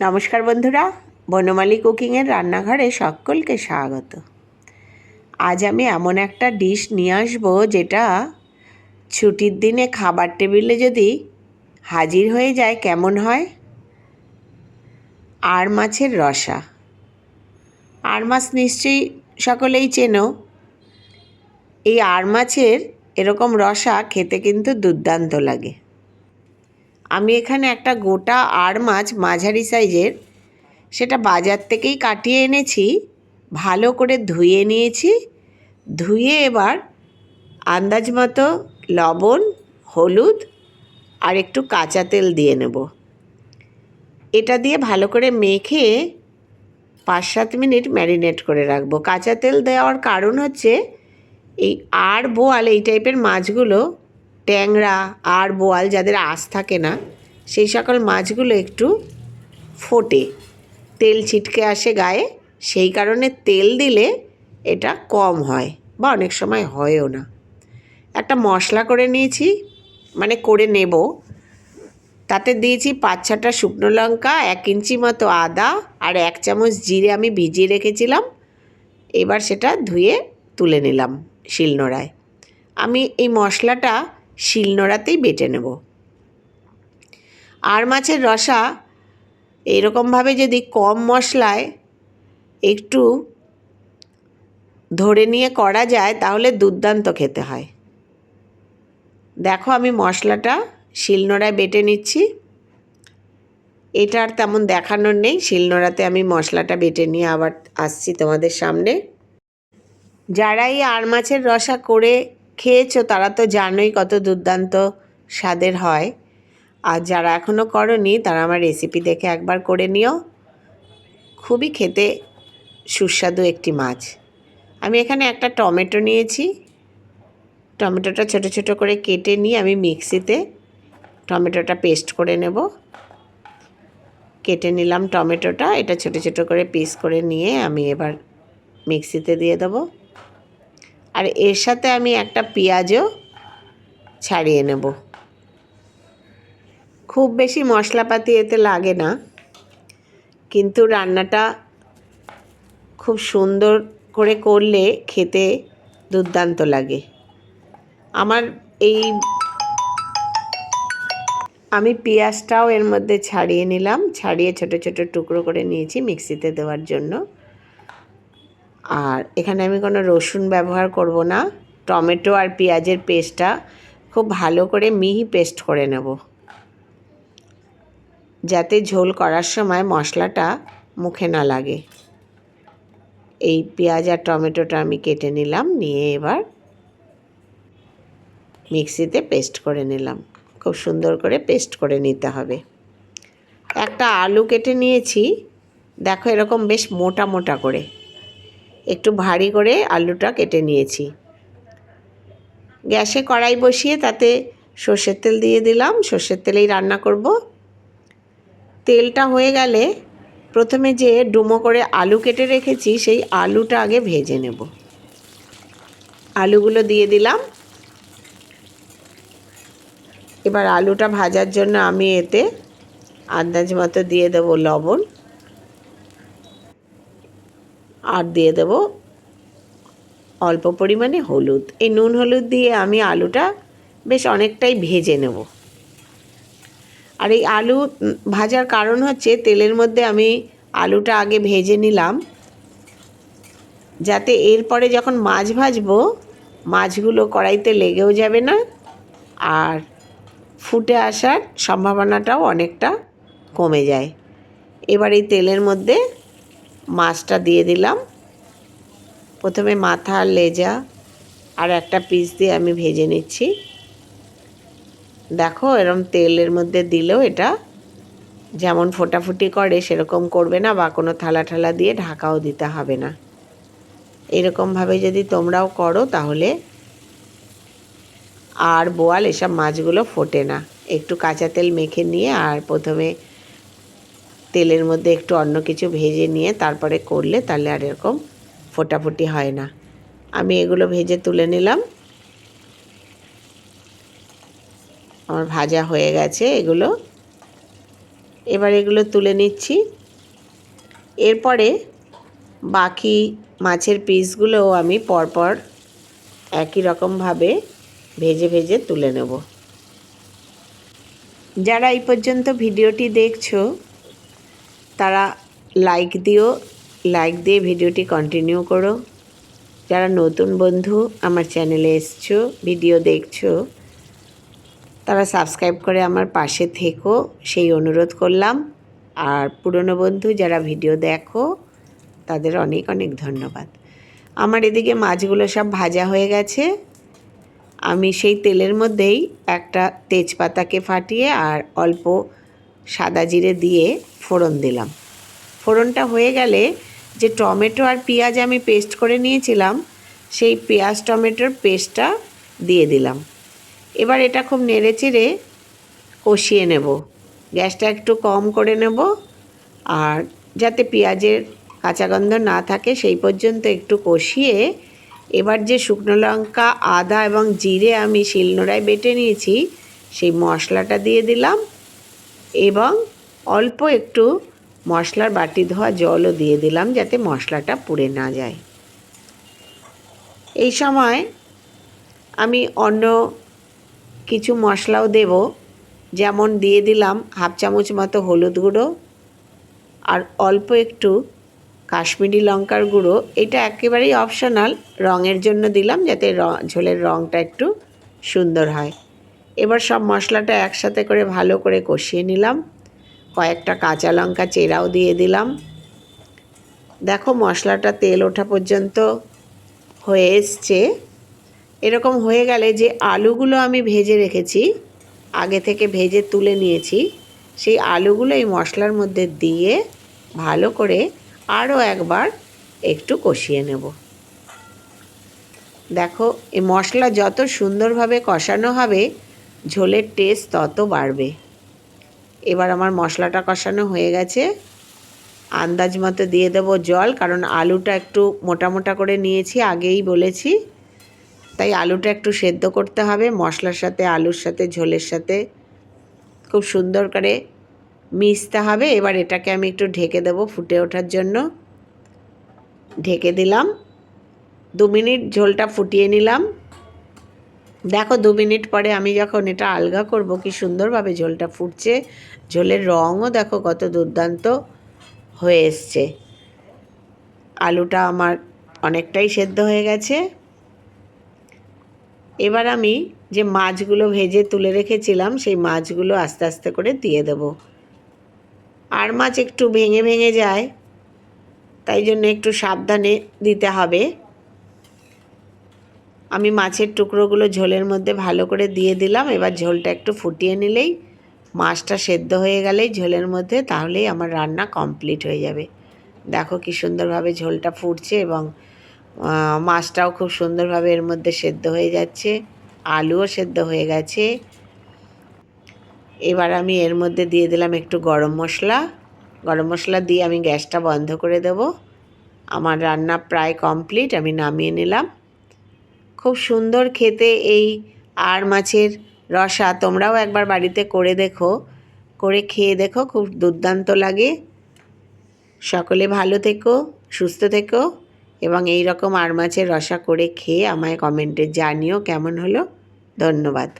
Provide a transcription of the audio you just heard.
নমস্কার বন্ধুরা, বনমালী কুকিংয়ের রান্নাঘরে সকলকে স্বাগত। আজ আমি এমন একটা ডিশ নিয়ে আসব যেটা ছুটির দিনে খাবার টেবিলে যদি হাজির হয়ে যায় কেমন হয়? আর মাছের রসা। আর মাছ নিশ্চয়ই সকলেই চেনো। এই আর মাছের এরকম রসা খেতে কিন্তু দুর্দান্ত লাগে। আমি এখানে একটা গোটা আর মাছ মাঝারি সাইজের, সেটা বাজার থেকেই কাটিয়ে এনেছি, ভালো করে ধুয়ে নিয়েছি, ধুয়ে এবার আন্দাজ মতো লবণ, হলুদ আর একটু কাঁচা তেল দিয়ে নেব। এটা দিয়ে ভালো করে মেখে পাঁচ সাত মিনিট ম্যারিনেট করে রাখব। কাঁচা তেল দেওয়ার কারণ হচ্ছে, এই আর বোয়াল এই টাইপের মাছগুলো ট্যাংরা আর বোয়াল যাদের আঁশ থাকে না, সেই সকল মাছগুলো একটু ফোটে। তেল ছিটকে আসে গায়ে, সেই কারণে তেল দিলে এটা কম হয় বা অনেক সময় হয়ও না। একটা মশলা করে নিয়েছি মানে করে নেব। তাতে দিয়েছি পাঁচ ছটা শুকনো লঙ্কা, এক ইঞ্চি মতো আদা আর এক চামচ জিরে আমি ভিজিয়ে রেখেছিলাম। এবার সেটা ধুয়ে তুলে নিলাম শিলনোড়ায়। আমি এই মশলাটা শিলনোড়াতেই বেটে নেব। আর মাছের রসা এরকমভাবে যদি কম মশলায় একটু ধরে নিয়ে করা যায়, তাহলে দুর্দান্ত খেতে হয়। দেখো আমি মশলাটা শিলনোড়ায় বেটে নিচ্ছি। এটা আর তেমন দেখানোর নেই, শিলনোড়াতে আমি মশলাটা বেটে নিয়ে আবার আসছি তোমাদের সামনে। যারা এই আর মাছের রসা করে খেয়েছো, তারা তো জানোই কত দুর্দান্ত স্বাদের হয়। আর যারা এখনও করনি, তারা আমার রেসিপি দেখে একবার করে নিও। খুবই খেতে সুস্বাদু একটি মাছ। আমি এখানে একটা টমেটো নিয়েছি। টমেটোটা ছোট ছোট করে কেটে নিয়ে আমি মিক্সিতে টমেটোটা পেস্ট করে নেব। কেটে নিলাম টমেটোটা, এটা ছোট ছোট করে পিস করে নিয়ে আমি এবার মিক্সিতে দিয়ে দেবো। আর এর সাথে আমি একটা পেঁয়াজও ছাড়িয়ে নেব। খুব বেশি মশলাপাতি এতে লাগে না, কিন্তু রান্নাটা খুব সুন্দর করে করলে খেতে দুর্দান্ত লাগে। আমার এই আমি পেঁয়াজটাও এর মধ্যে ছাড়িয়ে নিলাম, ছাড়িয়ে ছোট ছোট টুকরো করে নিয়েছি মিক্সিতে দেওয়ার জন্য। আর এখানে আমি কোনো রসুন ব্যবহার করব না। টমেটো আর পেঁয়াজের পেস্টটা খুব ভালো করে মিহি পেস্ট করে নেব। যাতে ঝোল করার সময় মশলাটা মুখে না লাগে। এই পেঁয়াজ আর টমেটোটা আমি কেটে নিলাম, নিয়ে এবার মিক্সিতে পেস্ট করে নিলাম। খুব সুন্দর করে পেস্ট করে নিতে হবে। একটা আলু কেটে নিয়েছি। দেখো এরকম বেশ মোটা মোটা করে। একটু ভারী করে আলুটা কেটে নিয়েছি। গ্যাসে কড়াই বসিয়ে তাতে সর্ষের তেল দিয়ে দিলাম। সর্ষের তেলেই রান্না করব। তেলটা হয়ে গেলে প্রথমে যে ডুমো করে আলু কেটে রেখেছি, সেই আলুটা আগে ভেজে নেব। আলুগুলো দিয়ে দিলাম। এবার আলুটা ভাজার জন্য আমি এতে আন্দাজ মতো দিয়ে দেবো লবণ। আর দিয়ে দেব অল্প পরিমাণে হলুদ। এই নুন হলুদ দিয়ে আমি আলুটা বেশ অনেকটাই ভেজে নেব। আর এই আলু ভাজার কারণ হচ্ছে তেলের মধ্যে আমি আলুটা আগে ভেজে নিলাম। যাতে এরপরে যখন মাছ ভাজবো, মাছগুলো কড়াইতে লেগেও যাবে না আর ফুটে আসার সম্ভাবনাটাও অনেকটা কমে যায়। এবার এই তেলের মধ্যে মাছটা দিয়ে দিলাম। প্রথমে মাথা আর লেজা আর একটা পিস দিয়ে আমি ভেজে নিচ্ছি। দেখো এরম তেলের মধ্যে দিলেও এটা যেমন ফোটাফুটি করে সেরকম করবে না বা কোনো থালা ঠালা দিয়ে ঢাকাও দিতে হবে না। এরকমভাবে যদি তোমরাও করো তাহলে আর বোয়াল এসব মাছগুলো ফোটে না। একটু কাঁচা তেল মেখে নিয়ে আর প্রথমে তেলের মধ্যে একটু অন্য কিছু ভেজে নিয়ে তারপরে করলে তাহলে আর এরকম ফোটাফুটি হয় না। আমি এগুলো ভেজে তুলে নিলাম। আমার ভাজা হয়ে গেছে এগুলো। এবার এগুলো তুলে নিচ্ছি। এরপরে বাকি মাছের পিসগুলোও আমি পরপর একই রকমভাবে ভেজে ভেজে তুলে নেব। যারা এই পর্যন্ত ভিডিওটি দেখছ তারা লাইক দিও লাইক দিয়ে ভিডিওটি কন্টিনিউ করো। যারা নতুন বন্ধু আমার চ্যানেলে এসছো ভিডিও দেখছ, তারা সাবস্ক্রাইব করে আমার পাশে থেকো, সেই অনুরোধ করলাম। আর পুরনো বন্ধু যারা ভিডিও দেখো, তাদের অনেক অনেক ধন্যবাদ। আমার এদিকে মাছগুলো সব ভাজা হয়ে গেছে। আমি সেই তেলের মধ্যেই একটা তেজপাতাকে ফাটিয়ে আর অল্প সাদা জিরে দিয়ে ফোড়ন দিলাম। ফোড়নটা হয়ে গেলে যে টমেটো আর পেঁয়াজ আমি পেস্ট করে নিয়েছিলাম, সেই পেঁয়াজ টমেটোর পেস্টটা দিয়ে দিলাম। এবার এটা খুব নেড়ে চেড়ে কষিয়ে নেব। গ্যাসটা একটু কম করে নেব আর যাতে পেঁয়াজের কাঁচা গন্ধ না থাকে সেই পর্যন্ত একটু কষিয়ে এবার যে শুকনো লঙ্কা, আদা এবং জিরে আমি শিলনোড়ায় বেটে নিয়েছি, সেই মশলাটা দিয়ে দিলাম। এবং অল্প একটু মশলার বাটি ধোয়া জলও দিয়ে দিলাম যাতে মশলাটা পুড়ে না যায়। এই সময় আমি অন্য কিছু মশলাও দেব, যেমন দিয়ে দিলাম হাফ চামচ মতো হলুদ গুঁড়ো আর অল্প একটু কাশ্মীরি লঙ্কার গুঁড়ো। এটা একেবারেই অপশনাল রঙের জন্য দিলাম যাতে ঝোলের রঙটা একটু সুন্দর হয়। এবার সব মশলাটা একসাথে করে ভালো করে কষিয়ে নিলাম। কয়েকটা কাঁচা লঙ্কা চেরাও দিয়ে দিলাম। দেখো মশলাটা তেল ওঠা পর্যন্ত হয়ে এসছে। এরকম হয়ে গেলে যে আলুগুলো আমি ভেজে রেখেছি, আগে থেকে ভেজে তুলে নিয়েছি, সেই আলুগুলো এই মশলার মধ্যে দিয়ে ভালো করে আরও একবার একটু কষিয়ে নেব। দেখো, এই মশলা যত সুন্দরভাবে কষানো হবে ঝোলের টেস্ট তত বাড়বে। এবার আমার মশলাটা কষানো হয়ে গেছে। আন্দাজ মতো দিয়ে দেবো জল, কারণ আলুটা একটু মোটা মোটা করে নিয়েছি, আগেই বলেছি। তাই আলুটা একটু সেদ্ধ করতে হবে, মশলার সাথে, আলুর সাথে, ঝোলের সাথে। খুব সুন্দর করে মিশতে হবে। এবার এটাকে আমি একটু ঢেকে দেবো ফুটে ওঠার জন্য। ঢেকে দিলাম। দু মিনিট ঝোলটা ফুটিয়ে নিলাম। দেখো দু মিনিট পরে আমি যখন এটা আলগা করব, কি সুন্দরভাবে ঝোলটা ফুটছে। ঝোলের রঙও দেখো কত দুর্দান্ত হয়ে এসছে। আলুটা আমার অনেকটাই সেদ্ধ হয়ে গেছে। এবার আমি যে মাছগুলো ভেজে তুলে রেখেছিলাম, সেই মাছগুলো আস্তে আস্তে করে দিয়ে দেব। আর মাছ একটু ভেঙে ভেঙে যায়, তাই জন্য একটু সাবধানে দিতে হবে। আমি মাছের টুকরোগুলো ঝোলের মধ্যে ভালো করে দিয়ে দিলাম। এবার ঝোলটা একটু ফুটিয়ে নিলেই মাছটা সেদ্ধ হয়ে গেলেই ঝোলের মধ্যে তাহলেই আমার রান্না কমপ্লিট হয়ে যাবে। দেখো কি সুন্দরভাবে ঝোলটা ফুটছে এবং মাছটাও খুব সুন্দরভাবে এর মধ্যে সেদ্ধ হয়ে যাচ্ছে, আলুও সেদ্ধ হয়ে গেছে। এবার আমি এর মধ্যে দিয়ে দিলাম একটু গরম মশলা। গরম মশলা দিয়ে আমি গ্যাসটা বন্ধ করে দেব। আমার রান্না প্রায় কমপ্লিট, আমি নামিয়ে নিলাম। খুব সুন্দর খেতে এই আর মাছের রসা। তোমরাও একবার বাড়িতে করে দেখো, করে খেয়ে দেখো, খুব দুর্দান্ত লাগে। সকলে ভালো থেকো, সুস্থ থেকো এবং এই রকম আর মাছের রসা করে খেয়ে আমায় কমেন্টে জানিও কেমন হলো। ধন্যবাদ।